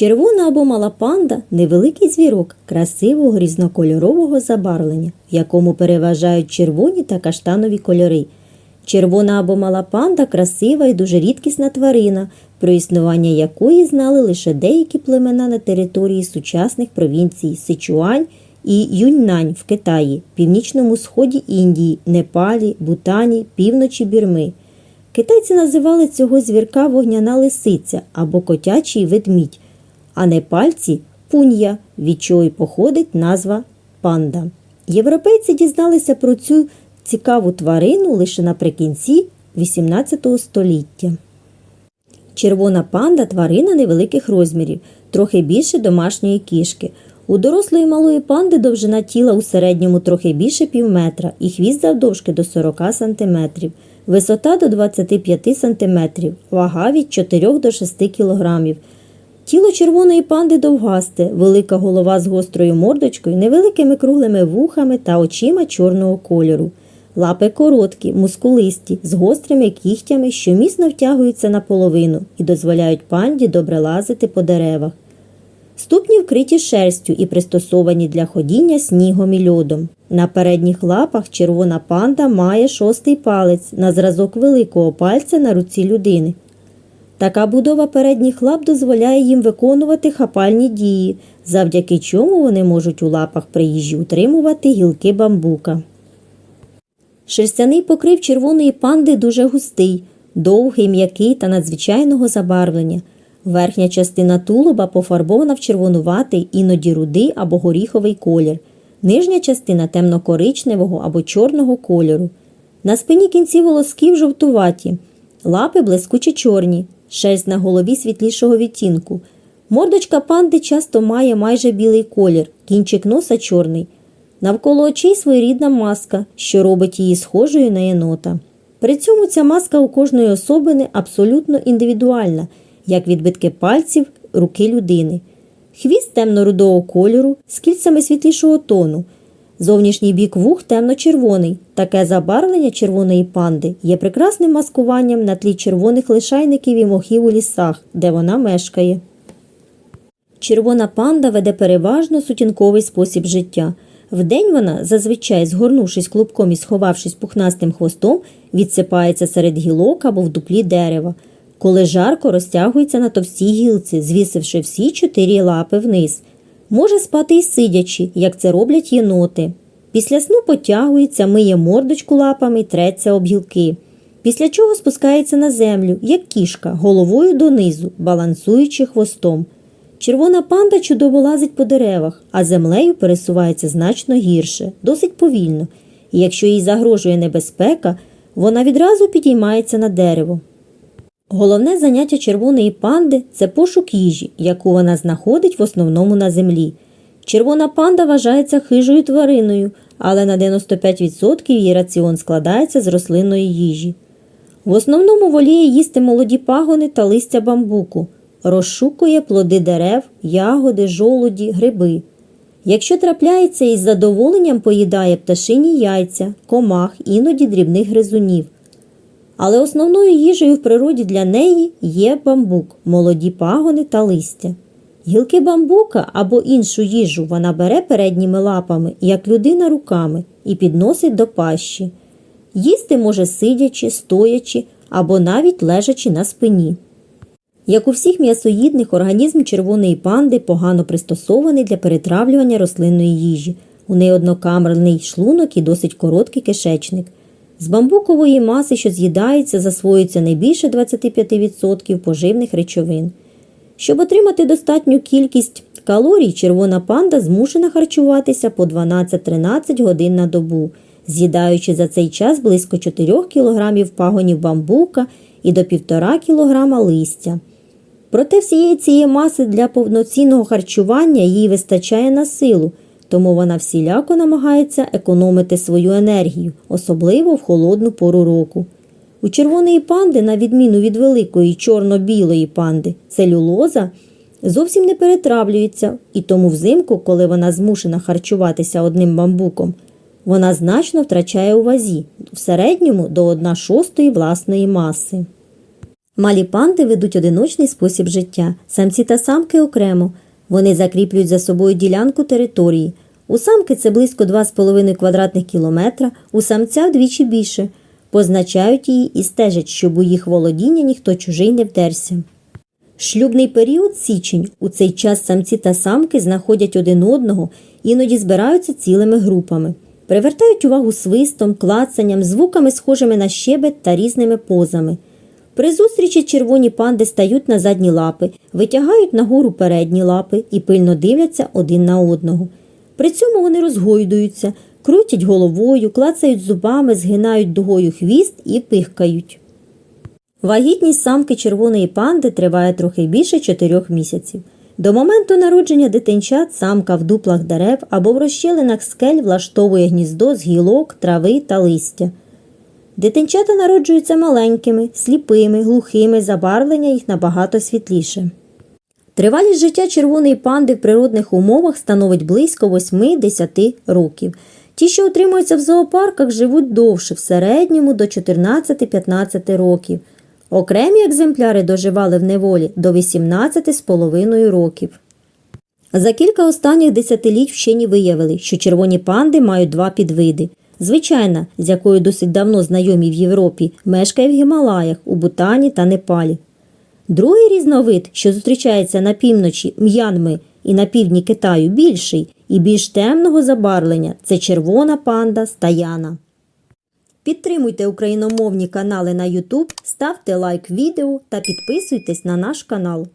Червона або мала панда невеликий звірок красивого різнокольорового забарвлення, в якому переважають червоні та каштанові кольори. Червона або мала панда красива і дуже рідкісна тварина, про існування якої знали лише деякі племена на території сучасних провінцій Сичуань і Юньнань в Китаї, північному сході Індії, Непалі, Бутані, півночі Бірми. Китайці називали цього звірка вогняна лисиця або котячий ведмідь, а непальці пунья, від чого й походить назва панда. Європейці дізналися про цю цікаву тварину лише наприкінці XVIII століття. Червона панда тварина невеликих розмірів, трохи більше домашньої кішки. У дорослої малої панди довжина тіла у середньому трохи більше півметра і хвіст завдовжки до 40 см, висота до 25 см, вага від 4 до 6 кг. Тіло червоної панди довгасте, велика голова з гострою мордочкою, невеликими круглими вухами та очима чорного кольору. Лапи короткі, мускулисті, з гострими кігтями, що міцно втягуються наполовину і дозволяють панді добре лазити по деревах. Ступні вкриті шерстю і пристосовані для ходіння снігом і льодом. На передніх лапах червона панда має шостий палець на зразок великого пальця на руці людини. Така будова передніх лап дозволяє їм виконувати хапальні дії, завдяки чому вони можуть у лапах при їжі утримувати гілки бамбука. Шерстяний покрив червоної панди дуже густий, довгий, м'який та надзвичайного забарвлення. Верхня частина тулуба пофарбована в червонуватий, іноді рудий або горіховий колір. Нижня частина темно-коричневого або чорного кольору. На спині кінці волосків жовтуваті, лапи блискучі чорні, шерсть на голові світлішого відтінку. Мордочка панди часто має майже білий колір, кінчик носа чорний. Навколо очей своєрідна маска, що робить її схожою на єнота. При цьому ця маска у кожної особини абсолютно індивідуальна, як відбитки пальців руки людини. Хвіст темно-рудого кольору з кільцями світлішого тону. Зовнішній бік вух темно-червоний. Таке забарвлення червоної панди є прекрасним маскуванням на тлі червоних лишайників і мохів у лісах, де вона мешкає. Червона панда веде переважно сутінковий спосіб життя. Вдень вона, зазвичай згорнувшись клубком і сховавшись пухнастим хвостом, відсипається серед гілок або в дуплі дерева. Коли жарко розтягується на товстій гілці, звісивши всі чотири лапи вниз. Може спати й сидячи, як це роблять єноти. Після сну потягується, миє мордочку лапами треться об гілки. Після чого спускається на землю, як кішка, головою донизу, балансуючи хвостом. Червона панда чудово лазить по деревах, а землею пересувається значно гірше, досить повільно, і якщо їй загрожує небезпека, вона відразу підіймається на дерево. Головне заняття червоної панди це пошук їжі, яку вона знаходить в основному на землі. Червона панда вважається хижою твариною, але на 95% її раціон складається з рослинної їжі. В основному воліє їсти молоді пагони та листя бамбуку, розшукує плоди дерев, ягоди, жолуді, гриби. Якщо трапляється, із задоволенням поїдає пташині яйця, комах, іноді дрібних гризунів. Але основною їжею в природі для неї є бамбук, молоді пагони та листя. Гілки бамбука або іншу їжу вона бере передніми лапами, як людина руками, і підносить до пащі. Їсти може сидячи, стоячи або навіть лежачи на спині. Як у всіх м'ясоїдних, організм червоної панди погано пристосований для перетравлювання рослинної їжі. У неї однокамерний шлунок і досить короткий кишечник. З бамбукової маси, що з'їдається, засвоюється не більше 25% поживних речовин. Щоб отримати достатню кількість калорій, червона панда змушена харчуватися по 12-13 годин на добу, з'їдаючи за цей час близько 4 кг пагонів бамбука і до 1,5 кг листя. Проте всієї цієї маси для повноцінного харчування їй вистачає на силу, тому вона всіляко намагається економити свою енергію, особливо в холодну пору року. У червоної панди, на відміну від великої чорно-білої панди, целюлоза зовсім не перетравлюється, і тому взимку, коли вона змушена харчуватися одним бамбуком, вона значно втрачає у вазі, в середньому до 1 шостої власної маси. Малі панди ведуть одиночний спосіб життя. Самці та самки окремо. Вони закріплюють за собою ділянку території. У самки це близько 2,5 квадратних кілометра, у самця вдвічі більше. Позначають її і стежать, щоб у їх володіння ніхто чужий не вдерся. Шлюбний період січень. У цей час самці та самки знаходять один одного, іноді збираються цілими групами. Привертають увагу свистом, клацанням, звуками, схожими на щебет та різними позами. При зустрічі червоні панди стають на задні лапи, витягають нагору передні лапи і пильно дивляться один на одного. При цьому вони розгойдуються, крутять головою, клацають зубами, згинають дугою хвіст і пихкають. Вагітність самки червоної панди триває трохи більше 4 місяців. До моменту народження дитинчат самка в дуплах дерев або в розщелинах скель влаштовує гніздо з гілок, трави та листя. Дитинчата народжуються маленькими, сліпими, глухими, забарвлення їх набагато світліше. Тривалість життя червоної панди в природних умовах становить близько 8-10 років. Ті, що утримуються в зоопарках, живуть довше, в середньому до 14-15 років. Окремі екземпляри доживали в неволі до 18,5 років. За кілька останніх десятиліть вчені виявили, що червоні панди мають два підвиди. Звичайна, з якою досить давно знайомі в Європі, мешкає в Гімалаях, у Бутані та Непалі. Другий різновид, що зустрічається на півночі М'янми і на півдні Китаю, більший і більш темного забарвлення це червона панда стаяна. Підтримуйте україномовні канали на YouTube, ставте лайк відео та підписуйтесь на наш канал.